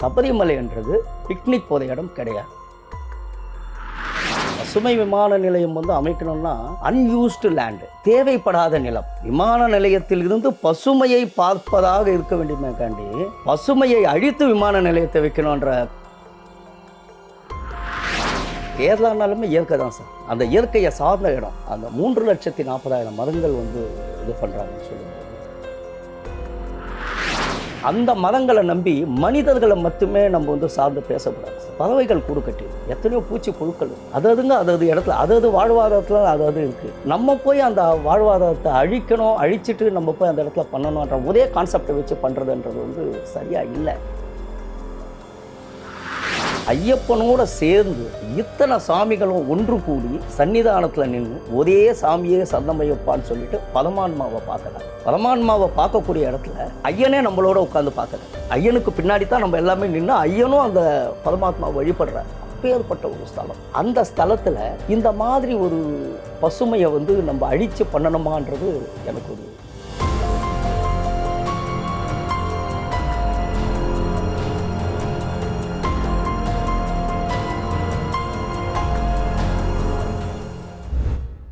சபரிமலைன்றது picnic போத இடம் கிடையாது. பசுமை விமான நிலையம் வந்து அமைக்கணும்னா அன்யூஸ்டு லேண்டு தேவைப்படாத நிலம். விமான நிலையத்தில் இருந்து பசுமையை பார்ப்பதாக இருக்க வேண்டியமைக்காண்டி பசுமையை அழித்து விமான நிலையத்தை வைக்கணுன்ற கேரளானாலுமே இயற்கை தான் சார். அந்த இயற்கையை சார்ந்த இடம். அந்த மூன்று லட்சத்தி நாற்பதாயிரம் மரங்கள் வந்து இது பண்ணுறாங்கன்னு சொல்லுவாங்க அந்த மதங்களை நம்பி மனிதர்களை மட்டுமே நம்ம வந்து சார்ந்து பேசக்கூடாது. பறவைகள் கூடு கட்டி எத்தனையோ பூச்சி புழுக்கள் அது அதுங்க அது அது இடத்துல அது அது வாழ்வாதாரத்தில் அது அது இருக்குது நம்ம போய் அந்த வாழ்வாதாரத்தை அழிக்கணும் அழிச்சிட்டு நம்ம போய் அந்த இடத்துல பண்ணணுன்ற ஒரே கான்செப்டை வச்சு பண்ணுறதுன்றது வந்து சரியாக இல்லை. ஐயப்பனோட சேர்ந்து இத்தனை சாமிகளும் ஒன்று கூடி சன்னிதானத்தில் நின்று ஒரே சாமியே சந்தமையப்பான்னு சொல்லிட்டு பரமான்மாவை பார்க்கறாங்க. பரமான்மாவை பார்க்கக்கூடிய இடத்துல ஐயனே நம்மளோட உட்காந்து பார்க்கறாங்க ஐயனுக்கு பின்னாடி தான் நம்ம எல்லாமே நின்று ஐயனும் அந்த பரமாத்மாவை வழிபடுறாரு. அப்பேற்பட்ட ஒரு ஸ்தலம். அந்த ஸ்தலத்தில் இந்த மாதிரி ஒரு பசுமையை வந்து நம்ம அழித்து பண்ணணுமான்றது எனக்கு ஒரு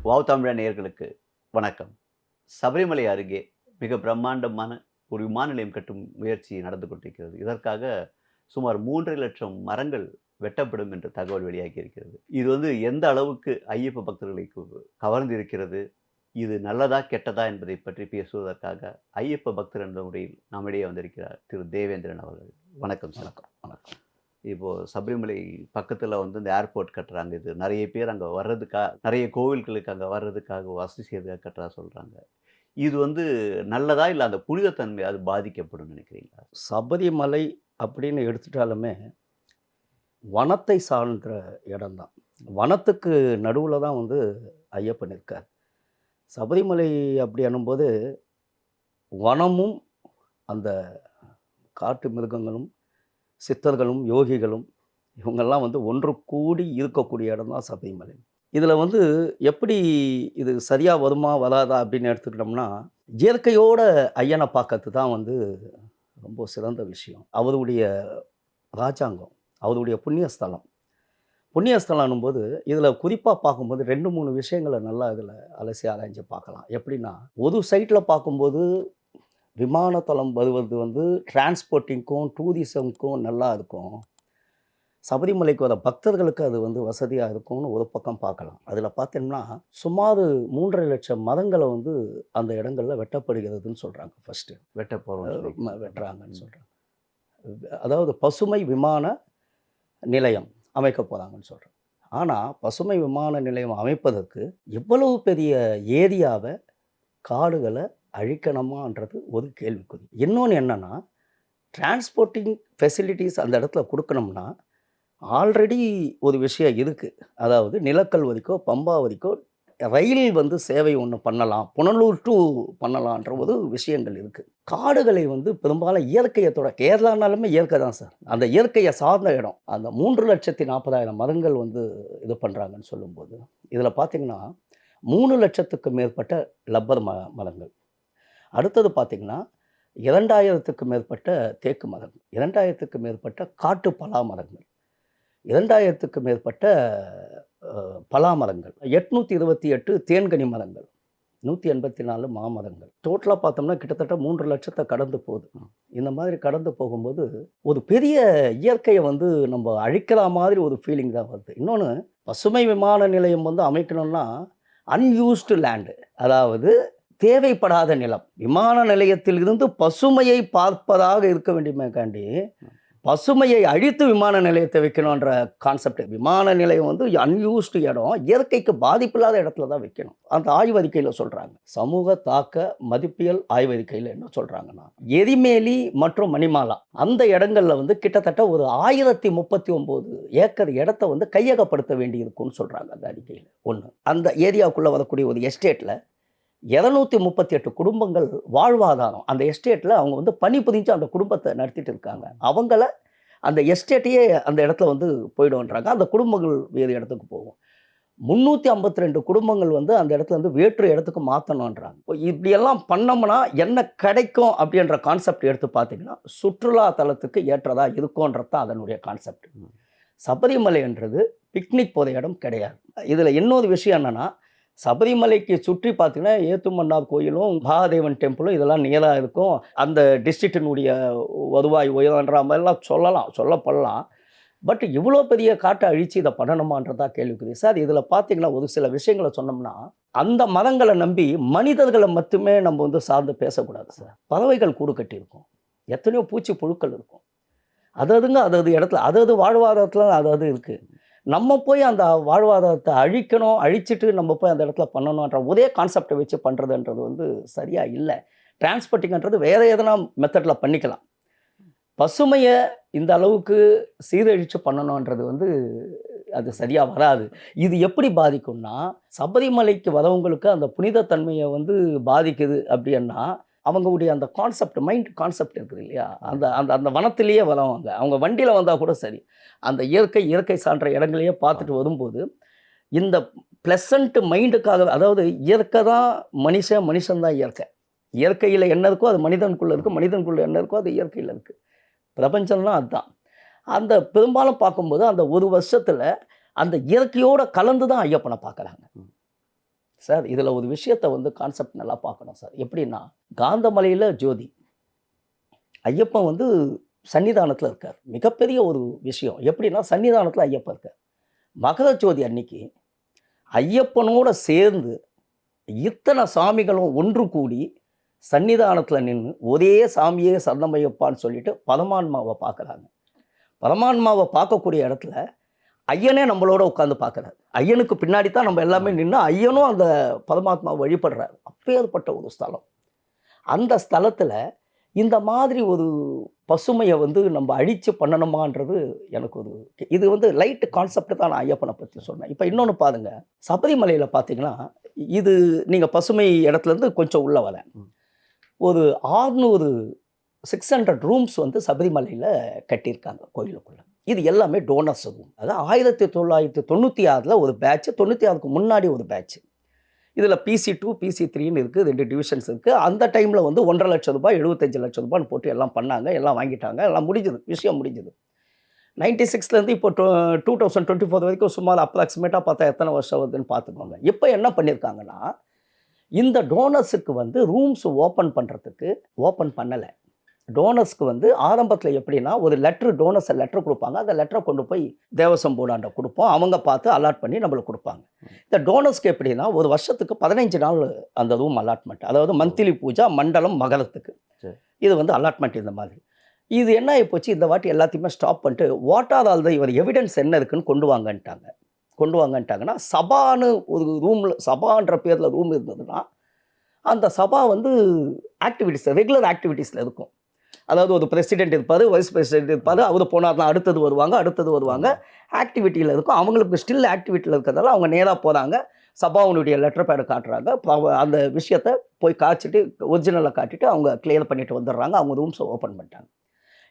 வாவ் தமிழ நேயர்களுக்கு வணக்கம். சபரிமலை அருகே மிக பிரம்மாண்டமான ஒரு விமான நிலையம் கட்டும் முயற்சி நடந்து கொண்டிருக்கிறது. இதற்காக சுமார் மூன்றரை லட்சம் மரங்கள் வெட்டப்படும் என்ற தகவல் வெளியாகி இருக்கிறது. இது வந்து எந்த அளவுக்கு ஐயப்ப பக்தர்களை கவர்ந்து இருக்கிறது இது நல்லதா கெட்டதா என்பதை பற்றி பேசுவதற்காக ஐயப்ப பக்தர் என்ற முறையில் நம்மிடையே வந்திருக்கிறார் திரு தேவேந்திரன் அவர்கள். வணக்கம் வணக்கம் வணக்கம். இப்போது சபரிமலை பக்கத்தில் வந்து இந்த ஏர்போர்ட் கட்டுறாங்க இது. நிறைய பேர் அங்கே வர்றதுக்காக நிறைய கோவில்களுக்கு அங்கே வர்றதுக்காக வசதி செய்யறதுக்காக கட்டுறா சொல்கிறாங்க இது வந்து நல்லதா இல்லை அந்த புனிதத்தன்மை அது பாதிக்கப்படும் நினைக்கிறீங்களா? சபரிமலை அப்படின்னு எடுத்துட்டாலுமே வனத்தை சார்ந்த இடம்தான். வனத்துக்கு நடுவில் தான் வந்து ஐயப்பன் இருக்கார். சபரிமலை அப்படி அனும்போது வனமும் அந்த காட்டு மிருகங்களும் சித்தர்களும் யோகிகளும் இவங்கெல்லாம் வந்து ஒன்று கூடி இருக்கக்கூடிய இடம் தான் சபரிமலை. இதில் வந்து எப்படி இது சரியாக வருமா வராதா அப்படின்னு எடுத்துக்கிட்டோம்னா இயற்கையோட ஐயனை பார்க்கறது தான் வந்து ரொம்ப சிறந்த விஷயம். அவருடைய ராஜாங்கம் அவருடைய புண்ணியஸ்தலம். புண்ணியஸ்தலம்னும் போது இதில் குறிப்பாக பார்க்கும்போது ரெண்டு மூணு விஷயங்களை நல்லா இதில் அலசி ஆராய்ஞ்சு பார்க்கலாம். எப்படின்னா ஒரு சைட்டில் பார்க்கும்போது விமானத்தளம் வருவது வந்து டிரான்ஸ்போர்ட்டிங்க்கும் டூரிசம்க்கும் நல்லா இருக்கும். சபரிமலைக்கு வர பக்தர்களுக்கு அது வந்து வசதியாக இருக்கும்னு ஒரு பக்கம் பார்க்கலாம். அதில் பார்த்தோம்னா சுமார் மூன்றரை லட்சம் மரங்களை வந்து அந்த இடங்களில் வெட்டப்படுகிறதுன்னு சொல்கிறாங்க ஃபஸ்ட்டு வெட்ட போகிறோம் வெட்டுறாங்கன்னு சொல்கிறாங்க அதாவது பசுமை விமான நிலையம் அமைக்க போகிறாங்கன்னு சொல்கிறாங்க ஆனால் பசுமை விமான நிலையம் அமைப்பதற்கு எவ்வளவு பெரிய ஏரியாவை காடுகளை அழிக்கணுமான்றது ஒரு கேள்விக்குறி. இன்னொன்று என்னென்னா டிரான்ஸ்போர்ட்டிங் ஃபெசிலிட்டிஸ் அந்த இடத்துல கொடுக்கணும்னா ஆல்ரெடி ஒரு விஷயம் இருக்குது அதாவது நிலக்கல் வரைக்கும் பம்பா வரைக்கும் ரயில் வந்து சேவை ஒன்று பண்ணலாம் புனலூர் டு பண்ணலான்ற ஒரு விஷயங்கள் இருக்குது காடுகளை வந்து பெரும்பாலும் இயற்கையை தொட கேரளானாலுமே இயற்கை தான் சார். அந்த இயற்கையை சார்ந்த இடம். அந்த மூன்று லட்சத்தி நாற்பதாயிரம் மரங்கள் வந்து இது பண்ணுறாங்கன்னு சொல்லும்போது இதில் பார்த்திங்கன்னா மூணு லட்சத்துக்கு மேற்பட்ட லப்பர் ம மரங்கள். அடுத்தது பார்த்திங்கன்னா இரண்டாயிரத்துக்கு மேற்பட்ட தேக்கு மரங்கள் இரண்டாயிரத்துக்கு மேற்பட்ட காட்டு பலா மரங்கள் இரண்டாயிரத்துக்கு மேற்பட்ட பலா மரங்கள் எட்நூற்றி இருபத்தி எட்டு தேன்கனி மரங்கள் நூற்றி எண்பத்தி நாலு மாமரங்கள். டோட்டலாக பார்த்தோம்னா கிட்டத்தட்ட மூன்று லட்சத்தை கடந்து போகுது. இந்த மாதிரி கடந்து போகும்போது ஒரு பெரிய இயற்கையை வந்து நம்ம அழிக்கிற மாதிரி ஒரு ஃபீலிங் தான் வருது. இன்னொன்று பசுமை விமான நிலையம் வந்து அமைக்கணும்னா அன்யூஸ்டு லேண்டு அதாவது தேவைப்படாத நிலம். விமான நிலையத்தில் இருந்து பசுமையை பார்ப்பதாக இருக்க வேண்டியமேக்காண்டி பசுமையை அழித்து விமான நிலையத்தை வைக்கணுன்ற கான்செப்ட் விமான நிலையம் வந்து அன்யூஸ்டு இடம் இயற்கைக்கு பாதிப்பில்லாத இடத்துல தான் வைக்கணும். அந்த ஆய்வறிக்கையில் சொல்கிறாங்க சமூக தாக்க மதிப்பியல் ஆய்வறிக்கையில் என்ன சொல்கிறாங்கன்னா எரிமேலி மற்றும் மணிமாலா. அந்த இடங்களில் வந்து கிட்டத்தட்ட ஒரு ஆயிரத்தி முப்பத்தி ஒம்பது ஏக்கர் இடத்த வந்து கையகப்படுத்த வேண்டி இருக்கும்னு சொல்கிறாங்க அந்த அறிக்கையில். ஒன்று அந்த ஏரியாவுக்குள்ளே வரக்கூடிய ஒரு எஸ்டேட்டில் இரநூத்தி முப்பத்தி எட்டு குடும்பங்கள் வாழ்வாதாரம். அந்த எஸ்டேட்டில் அவங்க வந்து பணிபுரிஞ்சு அந்த குடும்பத்தை நடத்திட்டு இருக்காங்க. அவங்கள அந்த எஸ்டேட்டையே அந்த இடத்துல வந்து போயிடும்ன்றாங்க. அந்த குடும்பங்கள் வேறு இடத்துக்கு போகும். முந்நூற்றி ஐம்பத்தி ரெண்டு குடும்பங்கள் வந்து அந்த இடத்துல இருந்து வேற்று இடத்துக்கு மாற்றணுன்றாங்க இப்போ இப்படியெல்லாம் பண்ணோம்னா என்ன கிடைக்கும் அப்படின்ற கான்செப்ட் எடுத்து பார்த்தீங்கன்னா சுற்றுலா தலத்துக்கு ஏற்றதா இருக்கும்ன்றது தான் அதனுடைய கான்செப்ட் சபரிமலைன்றது பிக்னிக் போகிற இடம் கிடையாது. இதில் இன்னொரு விஷயம் என்னென்னா சபரிமலைக்கு சுற்றி பார்த்தீங்கன்னா ஏத்துமன்னார் கோயிலும் மகாதேவன் டெம்பிளும் இதெல்லாம் நியராக இருக்கும். அந்த டிஸ்ட்ரிக்டினுடைய வருவாய் உயர்ன்ற மாதிரிலாம் சொல்லலாம் சொல்லப்படலாம். பட் இவ்வளோ பெரிய காட்டை அழித்து இதை பண்ணணுமான்றதா கேள்விக்குது சார் இதில் பார்த்தீங்கன்னா ஒரு சில விஷயங்களை சொன்னோம்னா அந்த மதங்களை நம்பி மனிதர்களை மட்டுமே நம்ம வந்து சார்ந்து பேசக்கூடாது சார் பறவைகள் கூடு கட்டியிருக்கும். எத்தனையோ பூச்சி புழுக்கள் இருக்கும். அது அதுங்க அது அது இடத்துல அது அது வாழ்வாதாரத்தில் அது அது இருக்குது நம்ம போய் அந்த வாழ்வாதாரத்தை அழிக்கணும் அழிச்சிட்டு நம்ம போய் அந்த இடத்துல பண்ணணுன்ற ஒரே கான்செப்டை வச்சு பண்ணுறதுன்றது வந்து சரியாக இல்லை. டிரான்ஸ்போர்ட்டிங்கன்றது வேறு எதனா மெத்தடில் பண்ணிக்கலாம். பசுமையை இந்த அளவுக்கு சீரழித்து பண்ணணுன்றது வந்து அது சரியாக வராது. இது எப்படி பாதிக்கும்னா சபரிமலைக்கு வரவங்களுக்கு அந்த புனிதத்தன்மையை வந்து பாதிக்குது அப்படின்னா அவங்களுடைய அந்த கான்செப்ட் மைண்ட் கான்செப்ட் இருக்குது இல்லையா? அந்த அந்த அந்த வனத்திலேயே வரவங்க அவங்க வண்டியில் வந்தால் கூட சரி. அந்த இயற்கை இயற்கை சான்ற இடங்களையே பார்த்துட்டு வரும்போது இந்த ப்ளசண்ட் மைண்டுக்காக அதாவது இயற்கை தான் மனுஷன் மனுஷன் தான் இயற்கை. இயற்கையில் என்ன இருக்கோ அது மனிதனுக்குள்ளே இருக்குது மனிதனுக்குள்ளே என்ன இருக்கோ அது இயற்கையில் இருக்குது பிரபஞ்சம்னா அதுதான். அந்த பெரும்பாலும் பார்க்கும்போது அந்த ஒரு வருஷத்தில் அந்த இயற்கையோட கலந்து தான் ஐயப்பனை பார்க்குறாங்க. சார் இதில் ஒரு விஷயத்தை வந்து கான்செப்ட் நல்லா பார்க்கணும் சார். எப்படின்னா காந்தமலையில் ஜோதி ஐயப்பன் வந்து சன்னிதானத்தில் இருக்கார். மிகப்பெரிய ஒரு விஷயம். எப்படின்னா சன்னிதானத்தில் ஐயப்பன் இருக்கார். மகர ஜோதி அன்னைக்கு ஐயப்பனோட சேர்ந்து இத்தனை சாமிகளும் ஒன்று கூடி சன்னிதானத்தில் நின்று ஒரே சாமியே சரணமையப்பான்னு சொல்லிட்டு பரமான்மாவை பார்க்குறாங்க. பரமான்மாவை பார்க்கக்கூடிய இடத்துல ஐயனே நம்மளோட உட்காந்து பார்க்குறாரு. ஐயனுக்கு பின்னாடி தான் நம்ம எல்லாமே நின்று ஐயனும் அந்த பரமாத்மா வழிபடுறாரு. அப்பேற்பட்ட ஒரு ஸ்தலம். அந்த ஸ்தலத்தில் இந்த மாதிரி ஒரு பசுமையை வந்து நம்ம அழித்து பண்ணணுமான்றது எனக்கு ஒரு இது வந்து லைட் கான்செப்ட் தான் நான் ஐயப்பனை பற்றி சொன்னேன். இப்போ இன்னொன்று பாருங்க. சபரிமலையில் பார்த்தீங்கன்னா இது நீங்கள் பசுமை இடத்துலேருந்து கொஞ்சம் உள்ள வரேன். ஒரு ஆறுநூறு சிக்ஸ் ஹண்ட்ரட் ரூம்ஸ் வந்து சபரிமலையில் கட்டியிருக்காங்க கோயிலுக்குள்ளே. இது எல்லாமே டோனர்ஸ் ரூம் அதாவது ஆயிரத்தி தொள்ளாயிரத்தி தொண்ணூற்றி ஆறில் ஒரு பேட்ச் தொண்ணூற்றி ஆறுக்கு முன்னாடி ஒரு பேட்ச் இதில் பிசி டூ பிசி த்ரீன்னு இருக்குது ரெண்டு டிவிஷன்ஸ் இருக்குது அந்த டைமில் வந்து ஒன்றரை லட்சம் ரூபாய் எழுபத்தஞ்சு லட்சம் ரூபான்னு போட்டு எல்லாம் பண்ணாங்க எல்லாம் வாங்கிட்டாங்க எல்லாம் முடிஞ்சது விஷயம் முடிஞ்சது. நைன்டி சிக்ஸ்லேருந்து இப்போ two two thousand twenty four வரைக்கும் சுமார் அப்ராக்சிமேட்டாக பார்த்தா எத்தனை வருஷம் வருதுன்னு பார்த்துக்கோங்க. இப்போ என்ன பண்ணியிருக்காங்கன்னா இந்த டோனர்ஸுக்கு வந்து ரூம்ஸ் ஓப்பன் பண்ணுறதுக்கு ஓப்பன் பண்ணலை. டோனர்ஸ்க்கு வந்து ஆரம்பத்தில் எப்படின்னா ஒரு லெட்ரு டோனர்ஸை லெட்டர் கொடுப்பாங்க. அந்த லெட்டரை கொண்டு போய் தேவசம் போர்டாண்ட கொடுப்போம். அவங்க பார்த்து அலாட் பண்ணி நம்மளுக்கு கொடுப்பாங்க. இந்த டோனர்ஸ்க்கு எப்படின்னா ஒரு வருஷத்துக்கு பதினஞ்சு நாள் அந்த ரூம் அலாட்மெண்ட் அதாவது மந்த்லி பூஜா மண்டலம் மகரத்துக்கு. இது வந்து அலாட்மெண்ட் இந்த மாதிரி. இது என்ன ஆகிப்போச்சு இந்த வாட்டி எல்லாத்தையுமே ஸ்டாப் பண்ணிட்டு வாட் ஆர் ஆல் த இவர் எவிடன்ஸ் என்ன இருக்குன்னு கொண்டு வாங்கன்ட்டாங்க. கொண்டு வாங்கன்ட்டாங்கன்னா சபான்னு ஒரு ரூமில் சபான்ற பேரில் ரூம் இருந்ததுன்னா அந்த சபா வந்து ஆக்டிவிட்டீஸ் ரெகுலர் ஆக்டிவிட்டீஸில் இருக்கும். அதாவது ஒரு பிரசிடென்ட் இருப்பார் வைஸ் பிரசிடென்ட் இருப்பார் அவர் போனார்னா அடுத்தது வருவாங்க அடுத்தது வருவாங்க. ஆக்டிவிட்டியில் இருக்கும். அவங்களுக்கு ஸ்டில் ஆக்டிவிட்டியில் இருக்கிறதால அவங்க நேராக போகிறாங்க சபாவுனுடைய லெட்டர் பேடை காட்டுறாங்க. அந்த விஷயத்தை போய் காய்ச்சிட்டு ஒரிஜினலை காட்டிட்டு அவங்க கிளியர் பண்ணிட்டு வந்துடுறாங்க. அவங்க ரூம்ஸை ஓப்பன் பண்ணிட்டாங்க.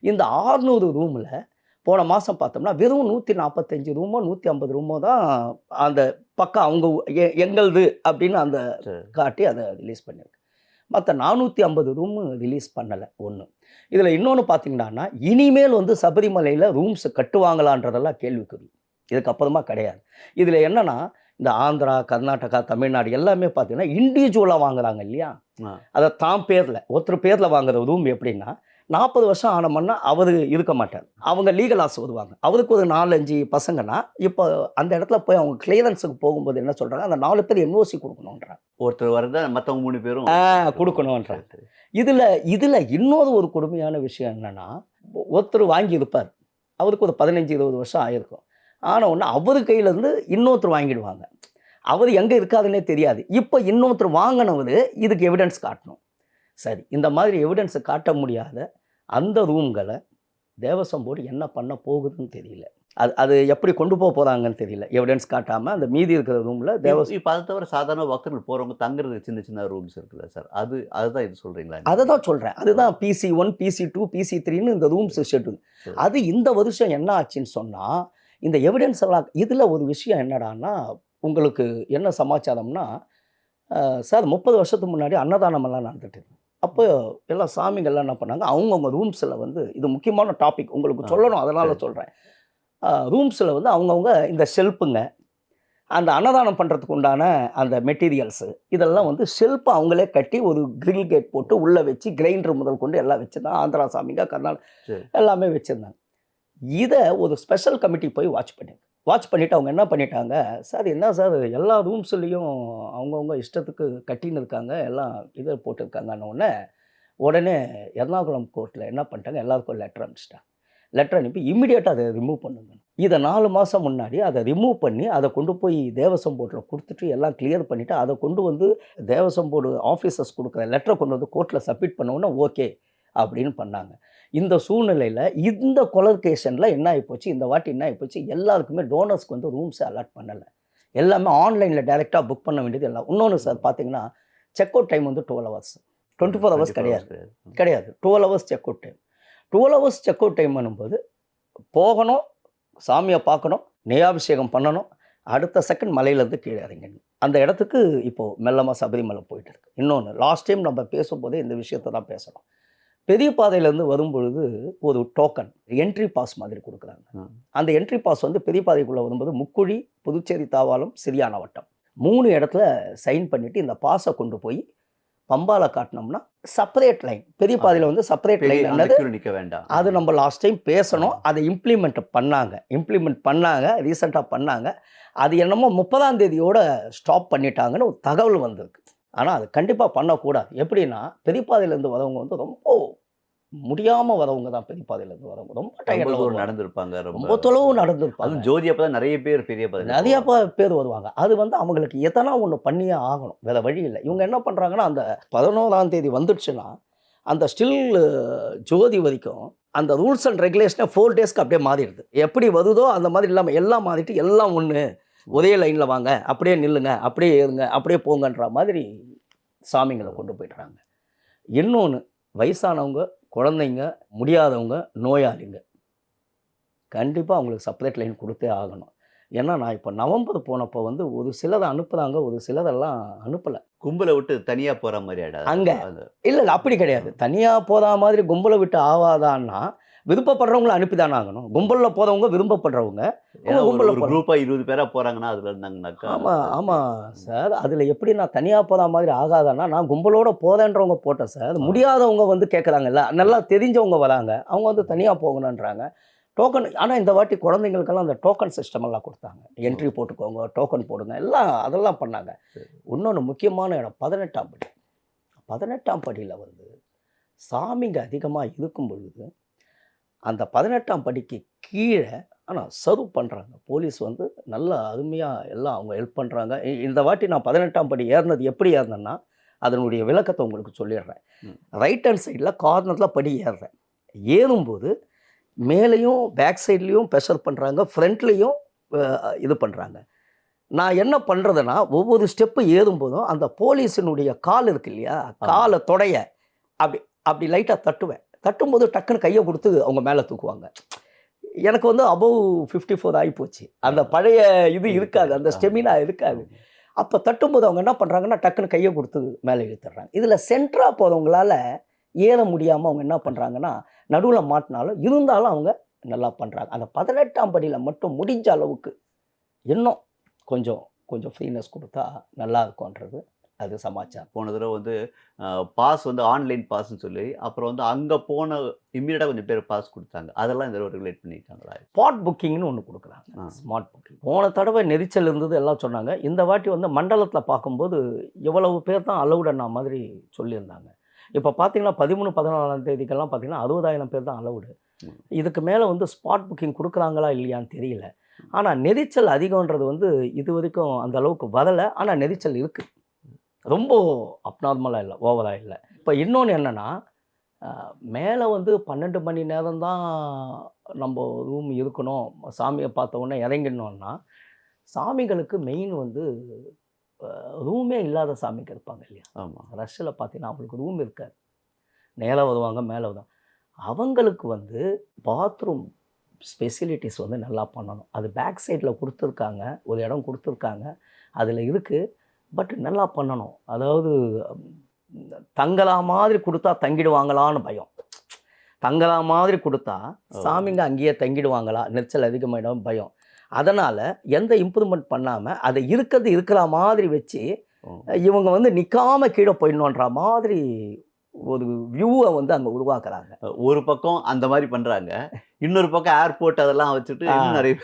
இந்த ஆறுநூறு ரூமில் போன மாதம் பார்த்தோம்னா வெறும் நூற்றி நாற்பத்தஞ்சு ரூமோ நூற்றி ஐம்பது ரூமோ தான் அந்த பக்கம் அவங்க எங்களுது அப்படின்னு அந்த. காட்டி அதை ரிலீஸ் பண்ணியிருக்கு மற்ற நானூற்றி ஐம்பது ரூம் ரிலீஸ் பண்ணலை ஒன்று இதில் இன்னொன்று பார்த்தீங்கன்னா இனிமேல் வந்து சபரிமலையில் ரூம்ஸ் கட்டுவாங்களான்றதெல்லாம் கேள்விக்குறி. இதுக்கப்புறமா கிடையாது. இதில் என்னன்னா இந்த ஆந்திரா கர்நாடகா தமிழ்நாடு எல்லாமே பார்த்தீங்கன்னா இண்டிவிஜுவலாக வாங்குறாங்க இல்லையா. அதை தான் பேரில் ஒருத்தர் பேரில் வாங்குற ரூம் எப்படின்னா நாற்பது வருஷம் ஆனோம்னா அவர் இருக்க மாட்டார். அவங்க லீகல் ஆஸ் வருவாங்க அவருக்கு ஒரு நாலஞ்சு பசங்கன்னா இப்போ அந்த இடத்துல போய் அவங்க கிளியரன்ஸுக்கு போகும்போது என்ன சொல்கிறாங்க அந்த நாலு பேர் என்ஓசி கொடுக்கணுன்றாங்க. ஒருத்தர் வரத? மற்றவங்க மூணு பேரும் சரி. இதில் இதில் இன்னொரு ஒரு கொடுமையான விஷயம் என்னன்னா ஒருத்தர் வாங்கி இருப்பார் அவருக்கு ஒரு பதினஞ்சு இருபது வருஷம் ஆயிருக்கும். ஆன உடனே அவர் கையிலேருந்து இன்னொருத்தர் வாங்கிடுவாங்க. அவர் எங்கே இருக்காதுன்னே தெரியாது. இப்போ இன்னொருத்தர் வாங்கினவர் இதுக்கு எவிடன்ஸ் காட்டணும். சரி இந்த மாதிரி எவிடன்ஸை காட்ட முடியாத அந்த ரூம்களை தேவசம் போர்டு என்ன பண்ண போகுதுன்னு தெரியல. அது அது எப்படி கொண்டு போக போகிறாங்கன்னு தெரியல. எவிடன்ஸ் காட்டாமல் அந்த மீதி இருக்கிற ரூமில் தேவசம் இப்போ அதை தவிர சாதாரண பக்தர்கள் போறவங்க தங்குறதுக்கு சின்ன சின்ன ரூம்ஸ் இருக்குல்ல சார் அது அதுதான் இது சொல்றீங்களா அதை தான் சொல்கிறேன் அதுதான் PC one PC two PC த்ரீன்னு இந்த ரூம்ஸ் ஷெட்யூல். அது இந்த வருஷம் என்ன ஆச்சுன்னு சொன்னால் இந்த எவிடன்ஸ் எல்லாம் இதில் ஒரு விஷயம் என்னடான்னா உங்களுக்கு என்ன சமாச்சாரம்னா சார் முப்பது வருஷத்துக்கு முன்னாடி அன்னதானமெல்லாம் நடந்துட்டு இருக்கு அப்போ எல்லாம் சாமிகள்லாம் என்ன பண்ணாங்க? அவங்கவுங்க ரூம்ஸில் வந்து இது முக்கியமான டாபிக் உங்களுக்கு சொல்லணும் அதனால. சொல்கிறேன் ரூம்ஸில் வந்து அவங்கவுங்க இந்த ஷெல்ஃபுங்க அந்த அன்னதானம் பண்ணுறதுக்கு உண்டான அந்த மெட்டீரியல்ஸு இதெல்லாம் வந்து ஷெல்ஃப் அவங்களே கட்டி ஒரு கிரில் கேட் போட்டு உள்ளே வச்சு கிரைண்டர் முதல் கொண்டு எல்லாம் வச்சுருந்தாங்க. ஆந்திரா சாமிங்க கர்நாடகா. எல்லாமே வச்சுருந்தாங்க. இதை ஒரு ஸ்பெஷல் கமிட்டி போய் வாட்ச் பண்ணி வாட்ச் பண்ணிவிட்டு அவங்க என்ன பண்ணிட்டாங்க? சார் என்ன சார்? எல்லா ரூம்ஸ்லேயும் அவங்கவுங்க இஷ்டத்துக்கு கட்டின்னு இருக்காங்க. எல்லாம் இதை போட்டிருக்காங்கன்னு உடனே உடனே எர்ணாகுளம் கோர்ட்டில் என்ன பண்ணிட்டாங்க? எல்லாருக்கும் லெட்டர் அனுப்பிச்சிட்டாங்க. லெட்டர் அனுப்பி இம்மிடியேட்டாக அதை ரிமூவ் பண்ணுங்க. இதை நாலு மாதம் முன்னாடி அதை ரிமூவ் பண்ணி அதை கொண்டு போய் தேவசம் போர்ட்டில் கொடுத்துட்டு எல்லாம் கிளியர் பண்ணிவிட்டு அதை கொண்டு வந்து தேவசம் போர்டு ஆஃபீஸர்ஸ் கொடுக்குற லெட்டரை கொண்டு வந்து கோர்ட்டில் சப்மிட் பண்ண உடனே ஓகே அப்படின்னு பண்ணாங்க. இந்த சூழ்நிலையில் இந்த கொலர்கேஷனில் என்ன ஆகிப்போச்சு இந்த வாட்டி என்ன ஆகிப்போச்சு எல்லாருக்குமே டோனர்ஸ்க்கு வந்து ரூம்ஸை அலாட் பண்ணலை. எல்லாமே ஆன்லைனில் டைரெக்டாக புக் பண்ண வேண்டியது எல்லாம். இன்னொன்று சார் பார்த்தீங்கன்னா செக் அவுட் டைம் வந்து twelve hours twenty four hours 24 கிடையாது கிடையாது. Twelve hours check out time twelve hours check out time பண்ணும்போது போகணும் சாமியை பார்க்கணும் நெய்யாபிஷேகம் பண்ணணும். அடுத்த செகண்ட் மலையிலேருந்து கீழே இறங்கணும் அந்த இடத்துக்கு இப்போது மெல்லமாக சபரிமலை போயிட்டு இருக்கு. இன்னொன்று லாஸ்ட் டைம் நம்ம பேசும்போதே இந்த விஷயத்தை தான் பேசணும். பெரிய பாதையிலேருந்து வரும்பொழுது ஒரு டோக்கன் என்ட்ரி பாஸ் மாதிரி கொடுக்குறாங்க. அந்த என்ட்ரி பாஸ் வந்து பெரிய பாதைக்குள்ளே வரும்போது முக்குழி புதுச்சேரி தாவாலம் சிறியான வட்டம். மூணு இடத்துல சைன் பண்ணிவிட்டு இந்த பாஸை கொண்டு போய் பம்பால காட்டினோம்னா செப்பரேட் லைன் பெரிய பாதையில் வந்து செப்பரேட் லைன் நிக்க வேண்டாம். அது நம்ம லாஸ்ட் டைம் பேசணும். அதை இம்ப்ளிமெண்ட் பண்ணாங்க. இம்ப்ளிமெண்ட் பண்ணாங்க ரீசெண்டாக பண்ணாங்க. அது என்னமோ முப்பதாம் தேதியோட ஸ்டாப் பண்ணிட்டாங்கன்னு ஒரு தகவல் வந்திருக்கு. ஆனால் அது கண்டிப்பாக பண்ணக்கூடாது. எப்படின்னா பெரியப்பாதையிலேருந்து வரவங்க வந்து ரொம்ப முடியாமல் வரவங்க தான் பெரியப்பாதையிலேருந்து வரவங்க ரொம்ப தூரம் நடந்திருப்பாங்க ரொம்ப தொலைவு நடந்திருப்பாங்க. ஜோதி அப்பதான் நிறைய பேர் பெரிய நிறைய பேர் வருவாங்க. அது வந்து அவங்களுக்கு எதனா ஒன்று பண்ணியே ஆகணும். வேற வழி இல்லை. இவங்க என்ன பண்ணுறாங்கன்னா அந்த பதினோராம் தேதி வந்துடுச்சுன்னா அந்த ஸ்டில் ஜோதி வரைக்கும் அந்த ரூல்ஸ் அண்ட் ரெகுலேஷனை ஃபோர் டேஸ்க்கு அப்படியே மாறிடுது. எப்படி வருதோ அந்த மாதிரி இல்லாமல் எல்லாம் மாறிட்டு எல்லாம் ஒன்று ஒரே லைனில் வாங்க அப்படியே நில்லுங்க அப்படியே ஏறுங்க அப்படியே போங்கன்ற மாதிரி சாமிங்களை கொண்டு போயிடுறாங்க. இன்னொன்று வயசானவங்க குழந்தைங்க முடியாதவங்க நோயாளிங்க. கண்டிப்பாக அவங்களுக்கு செப்பரேட் லைன் கொடுத்தே ஆகணும். ஏன்னா நான் இப்போ நவம்பர் போனப்போ வந்து ஒரு சிலதை அனுப்புகிறாங்க ஒரு சிலதெல்லாம் அனுப்பலை. கும்பலை விட்டு தனியா போற மாதிரி ஆயிடாது? அங்க. இல்லை இல்லை அப்படி கிடையாது. தனியாக போதா மாதிரி கும்பலை விட்டு ஆவாதான்னா விருப்பப்படுறவங்கள அனுப்பி தானே ஆகணும். கும்பலில் போகிறவங்க விரும்பப்படுறவங்க. கும்பல்ல ஒரு போறோம். குரூப்பா இருபது பேரா போறாங்கன்னா அதுல இருந்தாங்கனாக்கா ஆமாம் ஆமாம் சார். அதில் எப்படி நான் தனியாக போதா மாதிரி ஆகாதான்னா நான் கும்பலோட போதேன்றவங்க போட்டேன் சார். முடியாதவங்க வந்து கேட்குறாங்கல்ல நல்லா தெரிஞ்சவங்க வராங்க. அவங்க வந்து தனியாக போகணுன்றாங்க. டோக்கன் ஆனால் இந்த வாட்டி குழந்தைங்களுக்கெல்லாம் அந்த டோக்கன் சிஸ்டம் எல்லாம் கொடுத்தாங்க. என்ட்ரி போட்டுக்கோங்க டோக்கன் போடுங்க எல்லாம் அதெல்லாம் பண்ணாங்க. இன்னொன்று முக்கியமான இடம் பதினெட்டாம் படி. பதினெட்டாம் படியில் வந்து சாமிங்க அதிகமாக இருக்கும் பொழுது அந்த பதினெட்டாம் படிக்கு கீழே ஆனால் சர்வ் பண்ணுறாங்க போலீஸ் வந்து நல்ல அருமையாக எல்லாம் அவங்க ஹெல்ப் பண்ணுறாங்க இந்த வாட்டி நான் பதினெட்டாம் படி ஏறினது எப்படி ஏறினேன்னா அதனுடைய விளக்கத்தை உங்களுக்கு சொல்லிடுறேன். ரைட் ஹேண்ட் சைடில் கார்னரில் படி ஏறுறேன். ஏறும்போது மேலேயும் பேக் சைட்லேயும் ப்ரெஷர் பண்ணுறாங்க ஃப்ரண்ட்லேயும் இது பண்ணுறாங்க நான் என்ன பண்ணுறதுன்னா ஒவ்வொரு ஸ்டெப்பு ஏறும்போதும் அந்த போலீஸினுடைய கால் இருக்கு இல்லையா? காலை தொடைய. அப்படி அப்படி லைட்டாக தட்டுவேன். தட்டும்போது டக்குன்னு கையை கொடுத்து அவங்க மேலே தூக்குவாங்க. எனக்கு வந்து அபவ் ஃபிஃப்டி ஃபோர் ஆகிப்போச்சு அந்த பழைய இது இருக்காது. அந்த ஸ்டெமினா இருக்காது. அப்போ தட்டும்போது அவங்க என்ன பண்ணுறாங்கன்னா டக்குன்னு கையை கொடுத்து மேலே இழுத்துடுறாங்க. இதில் சென்டராக போகிறவங்களால ஏற முடியாமல் அவங்க என்ன பண்ணுறாங்கன்னா நடுவில் மாட்டினாலும் இருந்தாலும் அவங்க நல்லா பண்ணுறாங்க அந்த பதினெட்டாம் படியில் மட்டும் முடிஞ்ச அளவுக்கு இன்னும் கொஞ்சம் கொஞ்சம் ஃப்ரீனஸ் கொடுத்தா நல்லா இருக்கும்ன்றது அது சமாச்சாரம். போன தடவை வந்து பாஸ் வந்து ஆன்லைன் பாஸ்ன்னு சொல்லி அப்புறம் வந்து அங்க போன இம்மீடியட்டா கொஞ்சம் பேர் பாஸ் கொடுத்தாங்க. அதெல்லாம் இந்த ரெகுலேட் பண்ணிட்டாங்களா ஸ்பாட் புக்கிங்னு ஒன்று கொடுக்குறாங்க. ஸ்மார்ட் புக்கிங் போன தடவை நெரிச்சல் இருந்தது எல்லாம் சொன்னாங்க. இந்த வாட்டி வந்து மண்டலத்தில் பார்க்கும்போது இவ்வளவு பேர் தான் அலவுடன்னா மாதிரி சொல்லியிருந்தாங்க. இப்போ பார்த்தீங்கன்னா பதிமூணு பதினாலாம் தேதிக்கெல்லாம் பார்த்தீங்கன்னா அறுபதாயிரம் பேர் தான் அலவுடு. இதுக்கு மேலே வந்து ஸ்பாட் புக்கிங் கொடுக்குறாங்களா இல்லையான்னு தெரியல. ஆனால் நெரிச்சல் அதிகம்ன்றது வந்து இது வரைக்கும் அந்த அளவுக்கு வரலை. ஆனால் நெரிச்சல் இருக்குது ரொம்ப அப்நார்மலாக இல்லை ஓவராக இல்லை. இப்போ இன்னொன்று என்னென்னா மேலே வந்து பன்னெண்டு மணி நேரம் தான் நம்ம ரூம் இருக்கணும். சாமியை பார்த்த உடனே இறங்கிடணும்னா சாமிகளுக்கு மெயின் வந்து ரூமே இல்லாத சாமிக்கு இருப்பாங்க இல்லையா? ஆமா. ரஷ்ஷில் பார்த்தீங்கன்னா அவங்களுக்கு ரூம் இருக்காது. மேலே வருவாங்க மேலே வருவாங்க. அவங்களுக்கு வந்து பாத்ரூம் ஸ்பெசிலிட்டிஸ் வந்து நல்லா பண்ணணும். அது பேக் சைடில் கொடுத்துருக்காங்க ஒரு இடம் கொடுத்துருக்காங்க. அதில் இருக்குது பட் நல்லா பண்ணணும். அதாவது தங்களா மாதிரி கொடுத்தா தங்கிடுவாங்களான்னு பயம். தங்களா மாதிரி கொடுத்தா சாமிங்க அங்கேயே தங்கிடுவாங்களா? நெரிச்சல் அதிகமாயிடும் பயம். அதனால் எந்த இம்ப்ரூவ்மெண்ட் பண்ணாமல் அதை இருக்கிறது இருக்கிற மாதிரி வச்சு. இவங்க வந்து நிற்காம கீழே போயிடணுன்ற மாதிரி ஒரு வியூவை வந்து அங்கே உருவாக்குறாங்க. ஒரு பக்கம் அந்த மாதிரி பண்றாங்க. இன்னொரு பக்கம் ஏர்போர்ட் அதெல்லாம் வச்சுட்டு இன்னும் நிறைய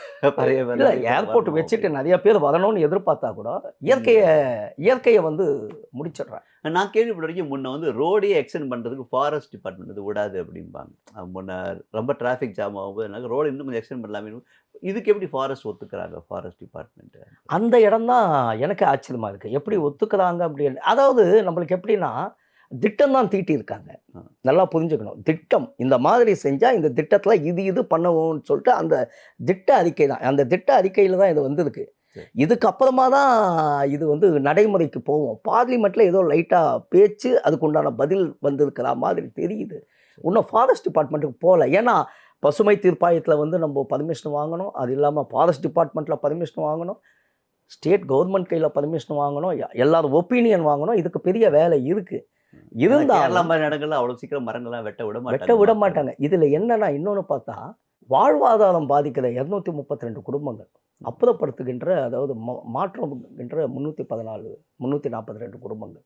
நிறைய பேர் இல்லை ஏர்போர்ட் வச்சுட்டு நிறைய பேர் வரணும்னு எதிர்பார்த்தா கூட இயற்கையை இயற்கையை வந்து முடிச்சிடுறாங்க. நான் கேள்விப்பட்ட வரைக்கும் முன்ன வந்து ரோடையே எக்ஸ்டெண்ட் பண்ணுறதுக்கு ஃபாரஸ்ட் டிபார்ட்மெண்ட் வந்து விடாது அப்படிம்பாங்க. முன்ன ரொம்ப டிராஃபிக் ஜாம் ஆகும்போது எனக்கு ரோடு இன்னும் கொஞ்சம் எக்ஸ்டெண்ட் பண்ணலாமே. இதுக்கு எப்படி ஃபாரஸ்ட் ஒத்துக்கிறாங்க ஃபாரஸ்ட் டிபார்ட்மெண்ட் அந்த இடம் தான் எனக்கு ஆச்சரியமா இருக்கு. எப்படி ஒத்துக்கிறாங்க அப்படின்னு அதாவது நம்மளுக்கு எப்படின்னா திட்டம் தான் தீட்டியிருக்காங்க. நல்லா புரிஞ்சுக்கணும். திட்டம் இந்த மாதிரி செஞ்சால் இந்த திட்டத்தில் இது இது பண்ணுவோம்னு சொல்லிட்டு அந்த திட்ட அறிக்கை தான். அந்த திட்ட அறிக்கையில் தான் இது வந்திருக்கு. இதுக்கப்புறமா தான் இது வந்து நடைமுறைக்கு போவோம். பார்லிமெண்ட்டில் ஏதோ லைட்டாக பேச்சு அதுக்கு உண்டான பதில் வந்திருக்கிற மாதிரி தெரியுது. இன்னும் ஃபாரஸ்ட் டிபார்ட்மெண்ட்டுக்கு போகல. ஏன்னா பசுமை தீர்ப்பாயத்தில் வந்து நம்ம பர்மிஷன் வாங்கணும். அது இல்லாமல் ஃபாரஸ்ட் டிபார்ட்மெண்ட்டில் பர்மிஷன் வாங்கணும். ஸ்டேட் கவர்மெண்ட் கையில் பர்மிஷன் வாங்கணும். எல்லாரும் ஒப்பீனியன் வாங்கணும். இதுக்கு பெரிய வேலை இருக்குது கேரளா இருந்தாலும் மாதிரி இடங்கள்ல அவ்வளவு சீக்கிரம் மரங்கள்லாம் வெட்ட விட மாட்டாங்க. வெட்ட விட மாட்டாங்க. இதில் என்னன்னா இன்னொன்று பார்த்தா வாழ்வாதாரம் பாதிக்கிற இரநூத்தி முப்பத்தி ரெண்டு குடும்பங்கள் அப்புறப்படுத்துகின்ற அதாவது மா- மாற்றம்கின்ற முந்நூற்றி பதினாலு முந்நூற்றி நாற்பத்தி ரெண்டு குடும்பங்கள்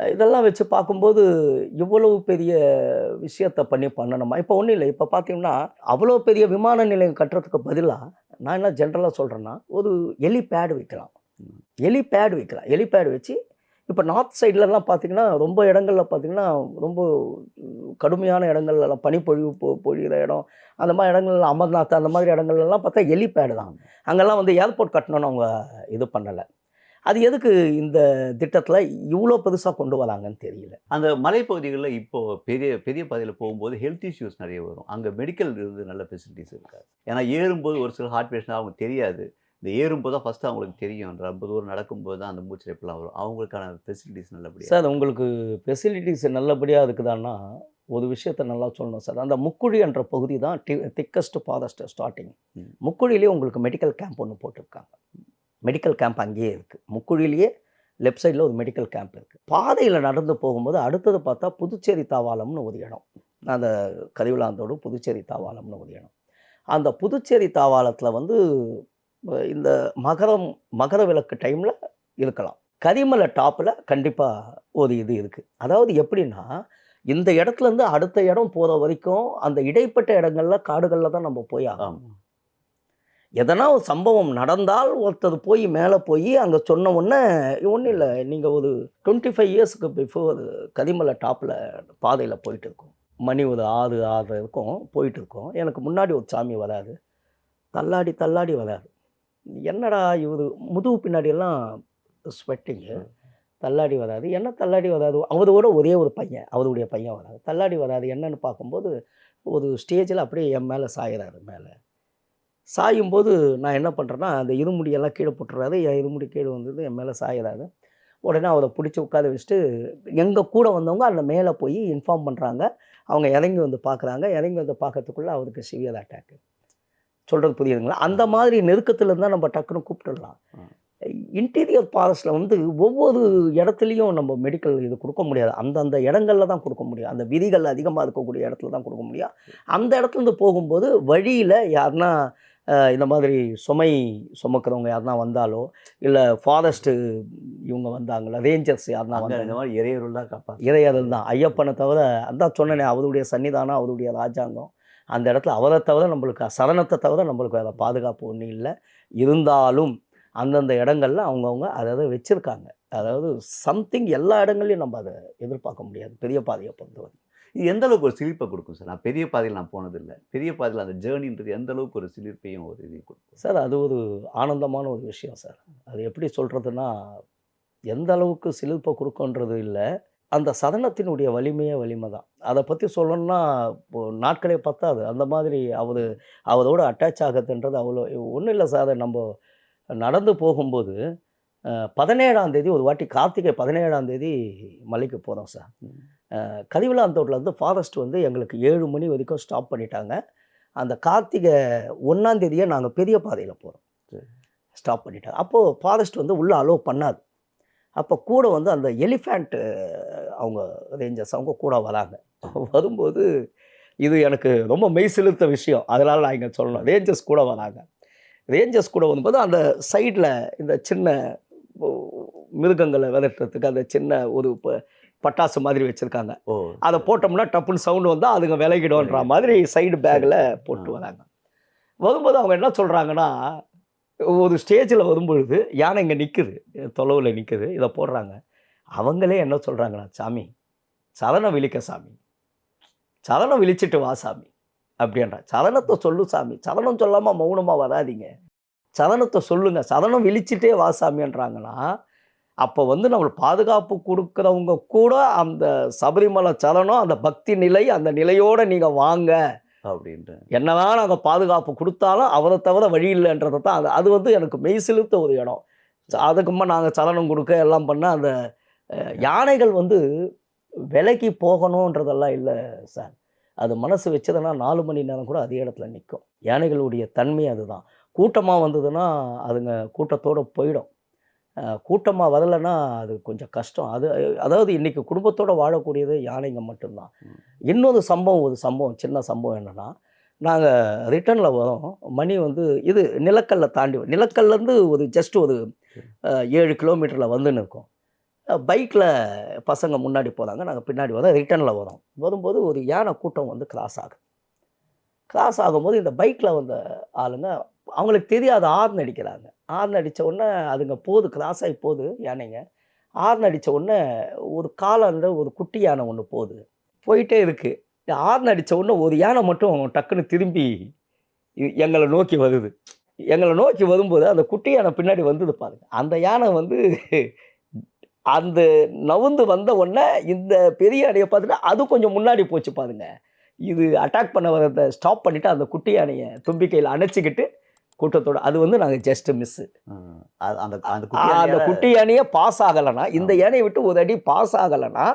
இதெல்லாம் வச்சு பார்க்கும்போது இவ்வளவு பெரிய விஷயத்தை பண்ணி பண்ணணுமா? இப்போ ஒன்றும் இல்லை. இப்போ பார்த்தீங்கன்னா அவ்வளோ பெரிய விமான நிலையம் கட்டுறதுக்கு பதிலாக நான் என்ன ஜென்ரலாக சொல்கிறேன்னா ஒரு எலி பேட் வைக்கலாம். எலி பேட் வைக்கலாம். எலி பேட் வச்சு இப்போ நார்த் சைட்லலாம் பார்த்தீங்கன்னா ரொம்ப இடங்கள்ல பார்த்தீங்கன்னா ரொம்ப கடுமையான இடங்கள்லாம் பனிப்பொழிவு பொ பொழிகிற இடம். அந்த மாதிரி இடங்கள்ல அமர்நாத் அந்த மாதிரி இடங்கள்லாம் பார்த்தா எலி பேடு தான் அங்கெல்லாம் வந்து ஏர்போர்ட் கட்டணும்னு அவங்க இது பண்ணலை. அது எதுக்கு இந்த திட்டத்தில் இவ்வளோ பெருசாக கொண்டு வராங்கன்னு தெரியல. அந்த மலைப்பகுதிகளில் இப்போ பெரிய பெரிய பாதையில் போகும்போது ஹெல்த் இஷ்யூஸ் நிறைய வரும். அங்கே மெடிக்கல் இருந்து நல்ல ஃபெசிலிட்டிஸ் இருக்காது. ஏன்னா ஏறும்போது ஒரு சில ஹார்ட் பேஷண்ட் அவங்க தெரியாது. இந்த ஏறும்போது தான் ஃபஸ்ட்டு அவங்களுக்கு தெரியும். ரொம்ப தூரம் நடக்கும்போது தான் அந்த மூச்சிரைப்பெல்லாம் வரும். அவங்களுக்கான ஃபெசிலிட்டிஸ் நல்லபடியாக சார் உங்களுக்கு ஃபெசிலிட்டிஸ் நல்லபடியாக இருக்குதான்னா ஒரு விஷயத்த நல்லா சொல்லணும் சார். அந்த முக்குழி என்ற பகுதி தான் டி திக்கஸ்ட் ஃபாரஸ்ட் ஸ்டார்டிங் ம். முக்குழியிலே உங்களுக்கு மெடிக்கல் கேம்ப் ஒன்று போட்டிருக்காங்க. மெடிக்கல் கேம்ப் அங்கேயே இருக்குது முக்குழியிலேயே லெஃப்ட் சைடில் ஒரு மெடிக்கல் கேம்ப் இருக்குது பாதையில் நடந்து போகும்போது அடுத்தது பார்த்தா புதுச்சேரி தாவாலம்னு ஒரு இடம். அந்த கரிவிலாந்தோடு புதுச்சேரி தாவாலம்னு ஒரு இடம். அந்த புதுச்சேரி தாவாலத்தில் வந்து இந்த மகரம் மகர விளக்கு டைமில் இருக்கலாம். கரிமலை டாப்பில் கண்டிப்பாக ஒரு இது இருக்குது அதாவது எப்படின்னா இந்த இடத்துலேருந்து அடுத்த இடம் போகிற வரைக்கும் அந்த இடைப்பட்ட இடங்கள்ல காடுகளில் தான் நம்ம போய் ஆகணும். எதனா ஒரு சம்பவம் நடந்தால் ஒருத்தர் போய் மேலே போய் அங்கே சொன்ன உடனே ஒன்றும் இல்லை நீங்கள் ஒரு டுவெண்ட்டி ஃபைவ் இயர்ஸ்க்கு பிஃபோர் கரிமலை டாப்பில் பாதையில் போயிட்டு இருக்கோம். மணி ஒரு ஆறு ஆறு இருக்கும் போயிட்டு இருக்கோம். எனக்கு முன்னாடி ஒரு சாமி வராது தள்ளாடி தள்ளாடி வராது என்னடா இவர்? முதுகு பின்னாடியெல்லாம் ஸ்வெட்டிங்கு தள்ளாடி வராது. என்ன தள்ளாடி வராது? அவரோட ஒரே ஒரு பையன் அவருடைய பையன் வராது. தள்ளாடி வராது என்னன்னு பார்க்கும்போது ஒரு ஸ்டேஜில் அப்படியே என் மேலே சாயிறாரு மேலே. சாயும்போது நான் என்ன பண்ணுறேன்னா அந்த இருமுடியெல்லாம் கீழே போட்டுறாரு. என் இருமுடி கீழே வந்தது என் மேலே சாயிறாரு. உடனே அவரை பிடிச்சி உட்கார வச்சுட்டு எங்கள் கூட வந்தவங்க அந்த மேலே போய் இன்ஃபார்ம் பண்ணுறாங்க அவங்க இறங்கி வந்து பார்க்குறாங்க. இறங்கி வந்து பார்க்கறதுக்குள்ளே அவருக்கு சிவியர் அட்டாக்கு சொல்கிறது புரியுதுங்களா? அந்த மாதிரி நெருக்கத்தில் இருந்தால் நம்ம டக்குன்னு கூப்பிட்டுடலாம். இன்டீரியர் ஃபாரஸ்ட்டில் வந்து ஒவ்வொரு இடத்துலையும் நம்ம மெடிக்கல் இது கொடுக்க முடியாது. அந்தந்த இடங்கள்ல தான் கொடுக்க முடியும். அந்த விதிகள் அதிகமாக இருக்கக்கூடிய இடத்துல தான் கொடுக்க முடியும். அந்த இடத்துலேருந்து போகும்போது வழியில் யாருன்னா இந்த மாதிரி சுமை சுமக்கிறவங்க யாருன்னா வந்தாலோ இல்லை ஃபாரஸ்ட்டு இவங்க வந்தாங்களா ரேஞ்சர்ஸ் யாருன்னா அங்கே வந்தாங்க இந்த மாதிரி இறையருள் தான் காப்பாற்று இறையர்கள் தான். ஐயப்பனை தவிர அதான் சொன்னேனே அவருடைய சன்னிதானம் அவருடைய ராஜாங்கம். அந்த இடத்துல அவரை தவிர நம்மளுக்கு சரணத்தை தவிர நம்மளுக்கு வேறு பாதுகாப்பு ஒன்றும் இல்லை. இருந்தாலும் அந்தந்த இடங்கள்ல அவங்கவுங்க அதை அதை வச்சுருக்காங்க. அதாவது சம்திங் எல்லா இடங்கள்லையும் நம்ம அதை எதிர்பார்க்க முடியாது. பெரிய பாதையை பொறுத்தவரை. இது எந்த அளவுக்கு ஒரு சிலிர்ப்பை கொடுக்கும் சார்? நான் பெரிய பாதையில் நான் போனதில்லை. பெரிய பாதையில் அந்த ஜேர்னின்றது எந்த அளவுக்கு ஒரு சிலிர்ப்பையும் ஒரு இதையும் கொடுக்கும்? சார் அது ஒரு ஆனந்தமான ஒரு விஷயம் சார். அது எப்படி சொல்கிறதுனா எந்த அளவுக்கு சிலிர்ப்பை கொடுக்குன்றது இல்லை. அந்த சதனத்தினுடைய வலிமையே வலிமை தான். அதை பற்றி சொல்லணும்னா நாட்களே பத்தாது. அந்த மாதிரி அவர் அவரோட அட்டாச் ஆகிறதுன்றது அவ்வளோ ஒன்றும் இல்லை சார் நம்ம நடந்து போகும்போது பதினேழாம் தேதி ஒரு வாட்டி கார்த்திகை பதினேழாம் தேதி மலைக்கு போகிறோம் சார் கதிவிலாந்தோட்டில் வந்து ஃபாரஸ்ட் வந்து எங்களுக்கு ஏழு மணி வரைக்கும் ஸ்டாப் பண்ணிட்டாங்க. அந்த கார்த்திகை ஒன்றாம் தேதியே நாங்கள் பெரிய பாதையில் போகிறோம். ஸ்டாப் பண்ணிட்டாங்க அப்போது ஃபாரஸ்ட் வந்து உள்ளே அலோவ் பண்ணாது. அப்போ கூட வந்து அந்த எலிஃபேண்ட் அவங்க ரேஞ்சர்ஸ் அவங்க கூட வராங்க. வரும்போது இது எனக்கு ரொம்ப மெய் செலுத்த விஷயம். அதனால் நான் இங்கே சொல்லணும். ரேஞ்சர்ஸ் கூட வராங்க. ரேஞ்சர்ஸ் கூட வரும்போது அந்த சைடில் இந்த சின்ன மிருகங்களை விதட்டுறதுக்கு அந்த சின்ன ஒரு ப- பட்டாசு மாதிரி வச்சுருக்காங்க. அதை போட்டோம்னா டப்புன்னு சவுண்டு வந்தால் அதுங்க விலகிடும்ன்ற மாதிரி சைடு பேக்கில் போட்டு வராங்க. வரும்போது அவங்க என்ன சொல்கிறாங்கன்னா ஒரு ஸ்டேஜில் வரும்பொழுது யானை இங்கே நிற்குது தொலைவில் நிற்குது இதை போடுறாங்க. அவங்களே என்ன சொல்கிறாங்கன்னா சாமி சலனம் விழிக்க சாமி. சலனம் விழிச்சிட்டு வா சாமி. அப்படின்றா. சலனத்தை சொல்லு சாமி. சலனம் சொல்லாமல் மௌனமாக வராதீங்க. சலனத்தை சொல்லுங்க. சலனம் விழிச்சிட்டே வா சாமின்றாங்கன்னா அப்போ வந்து நம்மளுக்கு பாதுகாப்பு கொடுக்குறவங்க கூட அந்த சபரிமலை சலனம் அந்த பக்தி நிலை அந்த நிலையோடு நீங்கள் வாங்க. அப்படின்ட்டு என்னதான் நாங்கள் பாதுகாப்பு கொடுத்தாலும் அவரை தவிர வழி இல்லைன்றதை தான் அது அது வந்து எனக்கு மெய் செலுத்த ஒரு இடம். அதுக்குமா நாங்கள் சலனம் கொடுக்க எல்லாம் பண்ண அந்த யானைகள் வந்து விலைக்கு போகணுன்றதெல்லாம் இல்லை சார். அது மனசு வச்சதுன்னா நாலு மணி நேரம் கூட அதே இடத்துல நிற்கும். யானைகளுடைய தன்மை அதுதான். கூட்டமாக வந்ததுன்னா அதுங்க கூட்டத்தோடு போயிடும். கூட்டமாக வரலைன்னா அது கொஞ்சம் கஷ்டம். அது அதாவது இன்றைக்கி குடும்பத்தோடு வாழக்கூடியது யானைங்க மட்டும்தான். இன்னொரு சம்பவம் ஒரு சம்பவம் சின்ன சம்பவம் என்னென்னா நாங்கள் ரிட்டர்னில் வரோம். மணி வந்து இது நிலக்கல்ல தாண்டி நிலக்கல்லேருந்து ஒரு ஜஸ்ட் ஒரு ஏழு கிலோமீட்டரில் வந்துன்னு இருக்கோம். பைக்கில் பசங்க முன்னாடி போகிறாங்க நாங்கள் பின்னாடி வரோம். ரிட்டர்னில் வரோம். வரும்போது ஒரு யானை கூட்டம் வந்து கிராஸ் ஆகுது. கிராஸ் ஆகும்போது இந்த பைக்கில் வந்த ஆளுங்க அவங்களுக்கு தெரியாது ஆர்ன் அடிக்கிறாங்க. ஆர்ன் அடித்த உடனே அதுங்க போகுது கிராஸ் ஆகி போகுது யானைங்க. ஆர்ன் அடித்த உடனே ஒரு காலாண்ட ஒரு குட்டி யானை ஒன்று போகுது. போயிட்டே இருக்குது ஆர்ன் அடித்த உடனே ஒரு யானை மட்டும் டக்குன்னு திரும்பி எங்களை நோக்கி வருது. எங்களை நோக்கி வரும்போது அந்த குட்டி யானை பின்னாடி வந்தது பாருங்க. அந்த யானை வந்து அந்த நவுந்து வந்த உடனே இந்த பெரிய யானையை பார்த்துட்டு அது கொஞ்சம் முன்னாடி போச்சு பாருங்க. இது அட்டாக் பண்ண வரதை ஸ்டாப் பண்ணிவிட்டு அந்த குட்டி யானையை தும்பிக்கையில் அணைச்சிக்கிட்டு கூட்டத்தோட அது வந்து நாங்கள் ஜஸ்ட் மிஸ்ஸு அந்த அந்த அந்த குட்டி யானையை பாஸ் ஆகலைன்னா இந்த யானையை விட்டு ஒரு அடி பாஸ் ஆகலைன்னா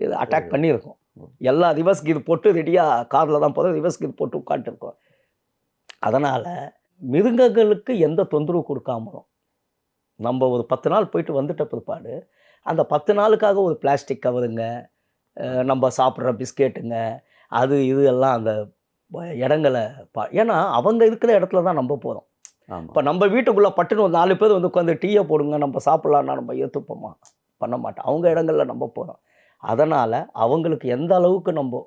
இது அட்டாக் பண்ணியிருக்கும். எல்லா ரிவர்ஸ் கீர் போட்டு ரெடியாக காரில் தான் போதும் ரிவர்ஸ் கீர் போட்டு உட்காந்துருக்கோம் அதனால் மிருகங்களுக்கு எந்த தொந்தரவு கொடுக்காமலும் நம்ம ஒரு பத்து நாள் போயிட்டு வந்துட்ட பிற்பாடு அந்த பத்து நாளுக்காக ஒரு பிளாஸ்டிக் கவருங்க நம்ம சாப்பிட்ற பிஸ்கெட்டுங்க அது இது எல்லாம் அந்த இடங்களை பா ஏன்னா அவங்க இருக்கிற இடத்துல தான் நம்ம போகிறோம் இப்போ நம்ம வீட்டுக்குள்ளே பட்டுன்னு ஒரு நாலு பேர் வந்து உட்காந்து டீயை போடுங்க நம்ம சாப்பிட்லான்னா நம்ம ஏற்றுப்போமா பண்ண மாட்டோம். அவங்க இடங்களில் நம்ம போகிறோம் அதனால் அவங்களுக்கு எந்த அளவுக்கு நம்ம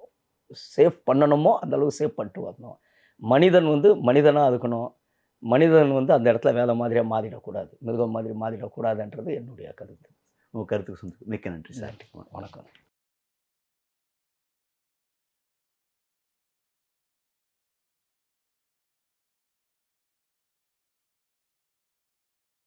சேஃப் பண்ணணுமோ அந்த அளவுக்கு சேஃப் பண்ணிட்டு வரணும். மனிதன் வந்து மனிதனாக இருக்கணும். மனிதன் வந்து அந்த இடத்துல வேலை மாதிரியாக மாறிடக்கூடாது. மிருகம் மாதிரி மாறிடக்கூடாதுன்றது என்னுடைய கருத்து. உங்க கருத்துக்கு சொந்த மிக்க நன்றி சார். வணக்கம்.